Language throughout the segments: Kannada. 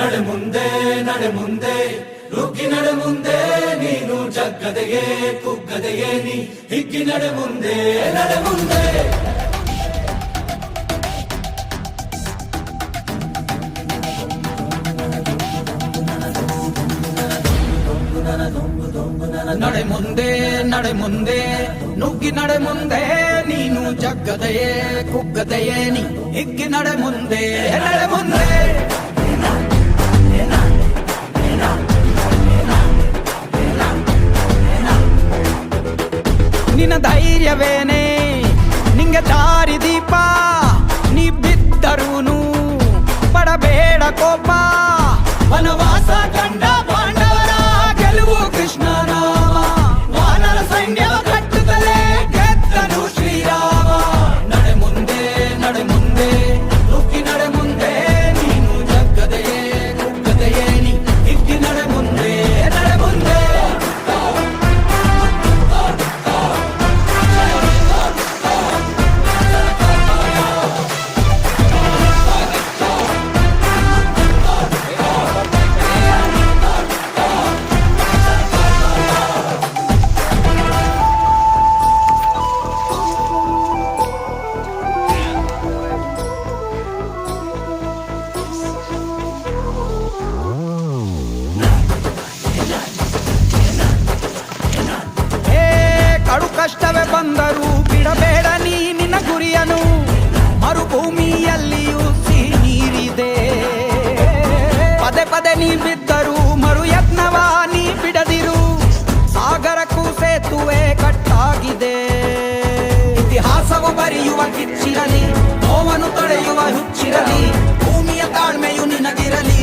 ನಡೆ ಮುಂದೆ ನುಗ್ಗಿ ನಡೆ ಮುಂದೆ ನೀನು ಜಗ್ಗದೆಯೇ ಕುಗ್ಗದೆಯೇ ನೀ ಹಿಗ್ಗಿ ನಡೆ ಮುಂದೆ ನಡೆ ಮುಂದೆ ನಡೆ ಮುಂದೆ ನಡೆ ಮುಂದೆ ನುಗ್ಗಿ ನಡೆ ಮುಂದೆ ನೀನು ಜಗ್ಗದೆಯೇ ಕುಗ್ಗದೆಯೇ ನೀ ಹಿಗ್ಗಿ ನಡೆ ಮುಂದೆ ನಡೆ ಮುಂದೆ ನಿನ್ನ ಧೈರ್ಯವೇನೆ? ನಿಂಗೆ ದಾರಿ ದೀಪ ನೀ ಬಿದ್ದರೂನು ಪಡಬೇಡ ಕೋಪ. ಕಷ್ಟವೇ ಬಂದರೂ ಬಿಡಬೇಡ ನೀ ನಿನ್ನ ಗುರಿಯನು. ಮರುಭೂಮಿಯಲ್ಲಿಯೂ ಸಿಹಿ ನೀರಿದೆ. ಪದೇ ಪದೇ ನೀ ಬಿದ್ದರೂ ಮರು ಯತ್ನವ ನೀ ಬಿಡದಿರು. ಸಾಗರಕ್ಕೂ ಸೇತುವೆ ಕಟ್ಟಾಗಿದೆ. ಇತಿಹಾಸವು ಬರೆಯುವ ಕಿಚ್ಚಿರಲಿ, ನೋವನ್ನು ತೊಳೆಯುವ ಹುಚ್ಚಿರಲಿ, ಭೂಮಿಯ ತಾಳ್ಮೆಯು ನಿನಗಿರಲಿ.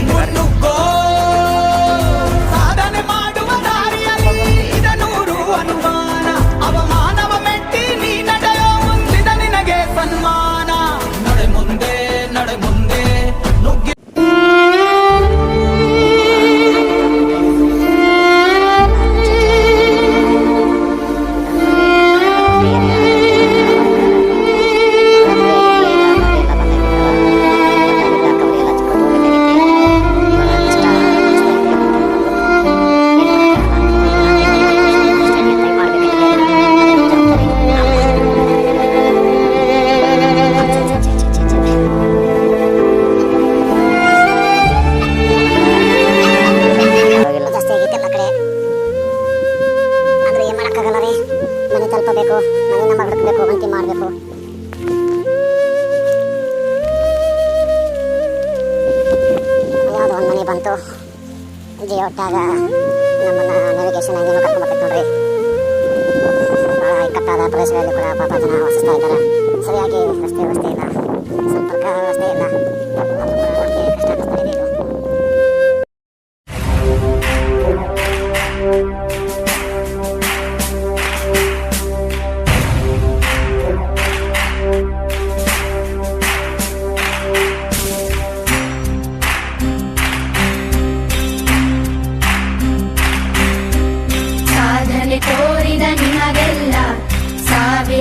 ಬಂತು. ಜಿಯೋ ಒಟ್ಟಾಗ ನಮ್ಮನ್ನ ನ್ಯಾವಿಗೇಷನ್ ಏನೋ ಕರ್ಕೊಂಡ್ಬರ್ತೈತೆ ನೋಡ್ರಿ. ಭಾಳ ಇಕ್ಕಟ್ಟಾದ ಪ್ರದೇಶಗಳಲ್ಲಿ ಕೂಡ ಪಾಪ ಜನ ವಾಸಿಸ್ತಾ ಇದ್ದಾರೆ. ಸರಿಯಾಗಿ ರಸ್ತೆ ವ್ಯವಸ್ಥೆ ಇಲ್ಲ. ಸಂಪರ್ಕ ವ್ಯವಸ್ಥೆ ಇಲ್ಲ. ಕಷ್ಟ ಇದು